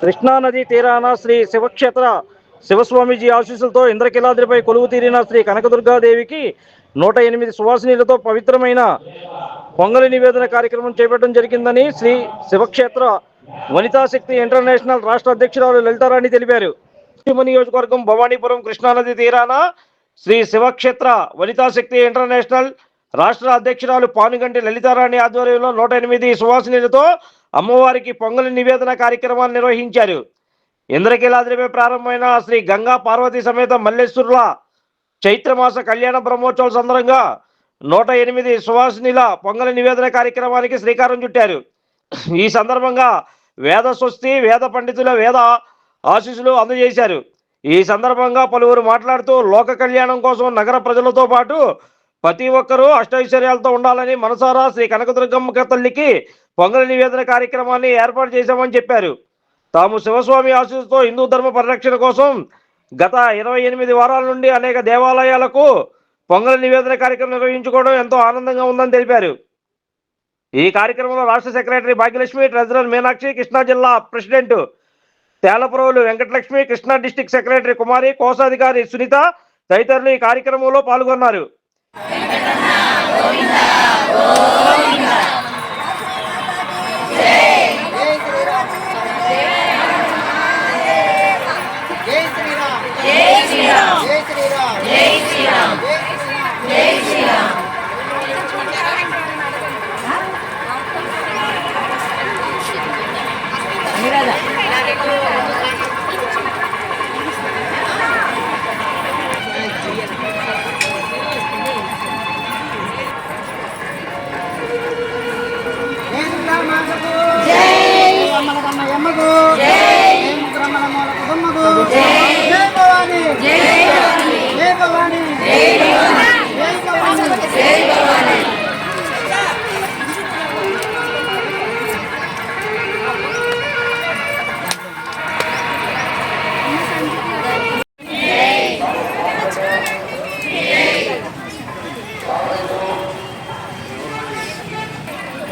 కృష్ణానది తీరాన శ్రీ శివక్షేత్ర శివస్వామీజీ ఆశీస్సులతో ఇంద్రకిలాద్రిపై కొలువు తీరిన శ్రీ కనకదుర్గాదేవికి నూట ఎనిమిది సువాసినీలతో పవిత్రమైన పొంగలి నివేదన కార్యక్రమం చేపట్టడం జరిగిందని శ్రీ శివక్షేత్ర వనితా శక్తి ఇంటర్నేషనల్ రాష్ట్ర అధ్యక్షురాలు లలితారాణి తెలిపారు. పశ్చిమ నియోజకవర్గం భవానీపురం కృష్ణానది తీరాన శ్రీ శివక్షేత్ర వనితాశక్తి ఇంటర్నేషనల్ రాష్ట్ర అధ్యక్షురాలు పానుగంటి లలితారాణి ఆధ్వర్యంలో నూట ఎనిమిది సువాసినీలతో అమ్మవారికి పొంగలి నివేదన కార్యక్రమాన్ని నిర్వహించారు. ఇంద్రకీలాద్రిపై ప్రారంభమైన శ్రీ గంగా పార్వతీ సమేత మల్లేశ్వరుల చైత్రమాస కళ్యాణ బ్రహ్మోత్సవం సందర్భంగా నూట ఎనిమిది సువాసినిల పొంగలి నివేదన కార్యక్రమానికి శ్రీకారం చుట్టారు. ఈ సందర్భంగా వేద స్వస్తి వేద పండితుల వేద ఆశీస్సులు అందజేశారు. ఈ సందర్భంగా పలువురు మాట్లాడుతూ లోక కళ్యాణం కోసం నగర ప్రజలతో పాటు ప్రతి ఒక్కరూ అష్టైశ్వర్యాలతో ఉండాలని మనసారా శ్రీ కనకదుర్గమ్మ తల్లికి పొంగలి నివేదన కార్యక్రమాన్ని ఏర్పాటు చేశామని చెప్పారు. తాము శివస్వామి ఆశీస్సుతో హిందూ ధర్మ పరిరక్షణ కోసం గత ఇరవై ఎనిమిది వారాల నుండి అనేక దేవాలయాలకు పొంగల నివేదన కార్యక్రమం నిర్వహించుకోవడం ఎంతో ఆనందంగా ఉందని తెలిపారు. ఈ కార్యక్రమంలో రాష్ట్ర సెక్రటరీ భాగ్యలక్ష్మి ట్రెజరర్ మీనాక్షి కృష్ణా జిల్లా president Telapuravulu Venkatalakshmi Krishna district secretary Kumari కోశాధికారి సునీత తదితరులు ఈ కార్యక్రమంలో పాల్గొన్నారు. జై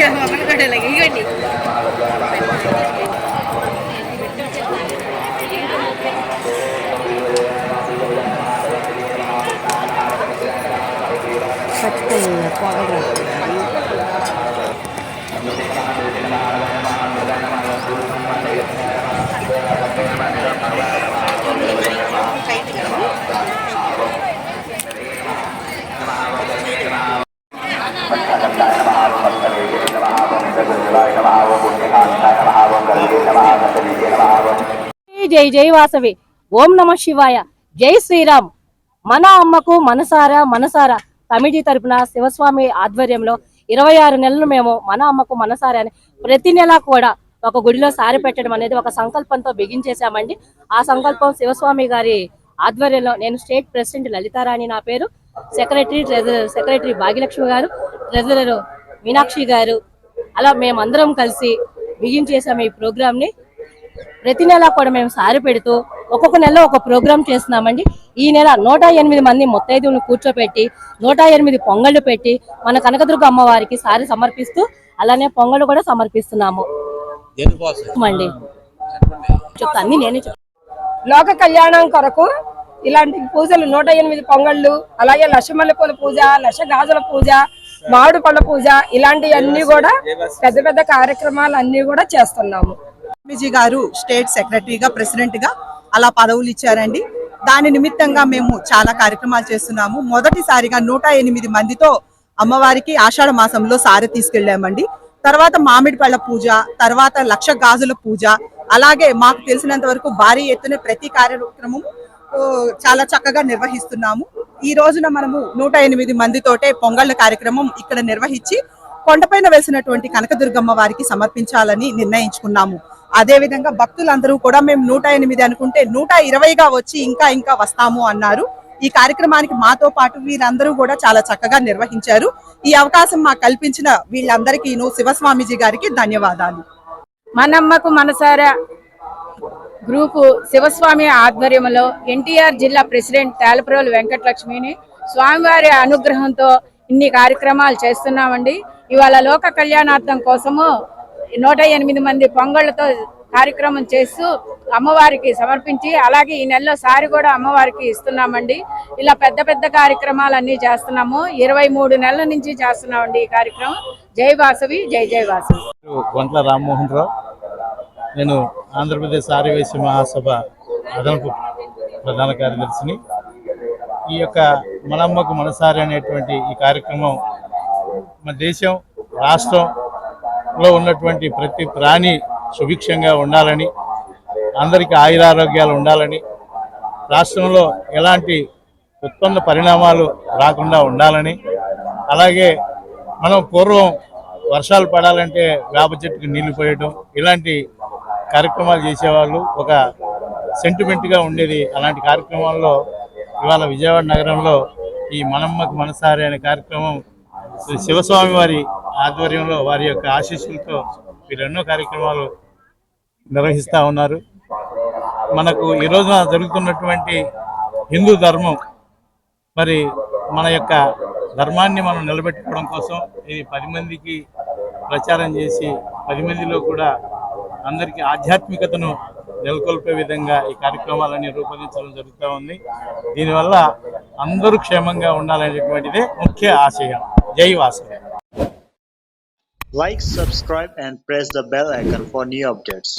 తీయండి వీడియో మమ్మల్ని కూడా ఇలాగ జై జై వాసవి. ఓం నమ శివాయ. జై శ్రీరామ్. మన అమ్మకు మనసారా మనసారా. కమిటీ తరపున శివస్వామి ఆధ్వర్యంలో ఇరవై ఆరు నెలలు మేము మన అమ్మకు మనసారా అని ప్రతి నెల కూడా ఒక గుడిలో సారి పెట్టడం అనేది ఒక సంకల్పంతో బిగించేశామండి. ఆ సంకల్పం శివస్వామి గారి ఆధ్వర్యంలో నేను స్టేట్ ప్రెసిడెంట్ లలితారాణి నా పేరు. సెక్రటరీ ట్రెజరర్ సెక్రటరీ భాగ్యలక్ష్మి గారు. ట్రెజరర్ మీనాక్షి గారు. అలా మేమందరం కలిసి బిగించేసాము ఈ ప్రోగ్రామ్ని. ప్రతి నెల కూడా మేము సారి పెడుతూ ఒక్కొక్క నెల ఒక ప్రోగ్రామ్ చేస్తున్నామండి. ఈ నెల నూట ఎనిమిది మంది ముత్తైదువులను కూర్చోపెట్టి నూట ఎనిమిది పొంగళ్ళు పెట్టి మన కనకదుర్గ అమ్మవారికి సారి సమర్పిస్తూ అలానే పొంగళ్ళు కూడా సమర్పిస్తున్నాము. అండి చెప్తా అన్ని నేనే చెప్తాను లోక కళ్యాణం కొరకు ఇలాంటి పూజలు నూట ఎనిమిది పొంగళ్ళు అలాగే లక్షమల్లెపూల పూజ లక్ష గాజుల పూజ మామిడి పళ్ళ పూజ ఇలాంటివన్నీ కూడా పెద్ద పెద్ద కార్యక్రమాలు అన్ని కూడా చేస్తున్నాము. స్వామీజీ గారు స్టేట్ సెక్రటరీగా ప్రెసిడెంట్గా అలా పదవులు ఇచ్చారండి. దాని నిమిత్తంగా మేము చాలా కార్యక్రమాలు చేస్తున్నాము. మొదటిసారిగా నూట ఎనిమిది మందితో అమ్మవారికి ఆషాఢ మాసంలో సారె తీసుకెళ్ళామండి. తర్వాత మామిడి పళ్ళ పూజ తర్వాత లక్ష గాజుల పూజ అలాగే మాకు తెలిసినంత వరకు భారీ ఎత్తున ప్రతి కార్యక్రమం చాలా చక్కగా నిర్వహిస్తున్నాము. ఈ రోజున మనము నూట ఎనిమిది మందితోటే పొంగళ్ళ కార్యక్రమం ఇక్కడ నిర్వహించి కొండపైన వేసినటువంటి కనకదుర్గమ్మ వారికి సమర్పించాలని నిర్ణయించుకున్నాము. అదే విధంగా భక్తులందరూ కూడా మేము నూట ఎనిమిది అనుకుంటే నూట ఇరవైగా వచ్చి ఇంకా ఇంకా వస్తాము అన్నారు. ఈ కార్యక్రమానికి మాతో పాటు వీరందరూ కూడా చాలా చక్కగా నిర్వహించారు. ఈ అవకాశం మాకు కల్పించిన వీళ్ళందరికీను శివస్వామీజీ గారికి ధన్యవాదాలు. మనమ్మకు మనసారా గ్రూపు శివస్వామి ఆధ్వర్యంలో ఎన్టీఆర్ జిల్లా ప్రెసిడెంట్ తేలప్రోలు వెంకటలక్ష్మిని స్వామివారి అనుగ్రహంతో ఇన్ని కార్యక్రమాలు చేస్తున్నామండి. ఇవాళ లోక కళ్యాణార్థం కోసము నూట ఎనిమిది మంది పొంగళ్ళతో కార్యక్రమం చేస్తూ అమ్మవారికి సమర్పించి అలాగే ఈ నెలలో సారి కూడా అమ్మవారికి ఇస్తున్నామండి. ఇలా పెద్ద పెద్ద కార్యక్రమాలన్నీ చేస్తున్నాము. ఇరవై మూడు నెలల నుంచి చేస్తున్నామండి ఈ కార్యక్రమం. జై వాసవి జై జై వాసవి. గొంట్ల రామ్మోహన్ రావు. నేను ఆంధ్రప్రదేశ్ ఆర్యవైశ్య మహాసభ అదనపు ప్రధాన కార్యదర్శిని. ఈ యొక్క మనమ్మకు మనసారి అనేటువంటి ఈ కార్యక్రమం మన దేశం రాష్ట్రంలో ఉన్నటువంటి ప్రతి ప్రాణి సుభిక్షంగా ఉండాలని అందరికీ ఆయురారోగ్యాలు ఉండాలని రాష్ట్రంలో ఎలాంటి ఉత్పన్న పరిణామాలు రాకుండా ఉండాలని అలాగే మనం పూర్వం వర్షాలు పడాలంటే వేప చెట్టుకు నీళ్ళు పోయటం ఇలాంటి కార్యక్రమాలు చేసేవాళ్ళు ఒక సెంటిమెంట్గా ఉండేది. అలాంటి కార్యక్రమాల్లో ఇవాళ విజయవాడ నగరంలో ఈ మనమ్మకు మనసారి అనే కార్యక్రమం శ్రీ శివస్వామి వారి ఆధ్వర్యంలో వారి యొక్క ఆశీస్సులతో వీళ్ళెన్నో కార్యక్రమాలు నిర్వహిస్తూ ఉన్నారు. మనకు ఈ రోజున జరుగుతున్నటువంటి హిందూ ధర్మం మరి మన యొక్క ధర్మాన్ని మనం నిలబెట్టుకోవడం కోసం ఇది పది మందికి ప్రచారం చేసి పది మందిలో కూడా అందరికీ ఆధ్యాత్మికతను నెలకొల్పే విధంగా ఈ కార్యక్రమాలన్నీ రూపొందించడం జరుగుతూ ఉంది. దీనివల్ల అందరూ క్షేమంగా ఉండాలనేటువంటిదే ముఖ్య ఆశయం. జై Vasavi Like, subscribe, and press the bell icon for new updates.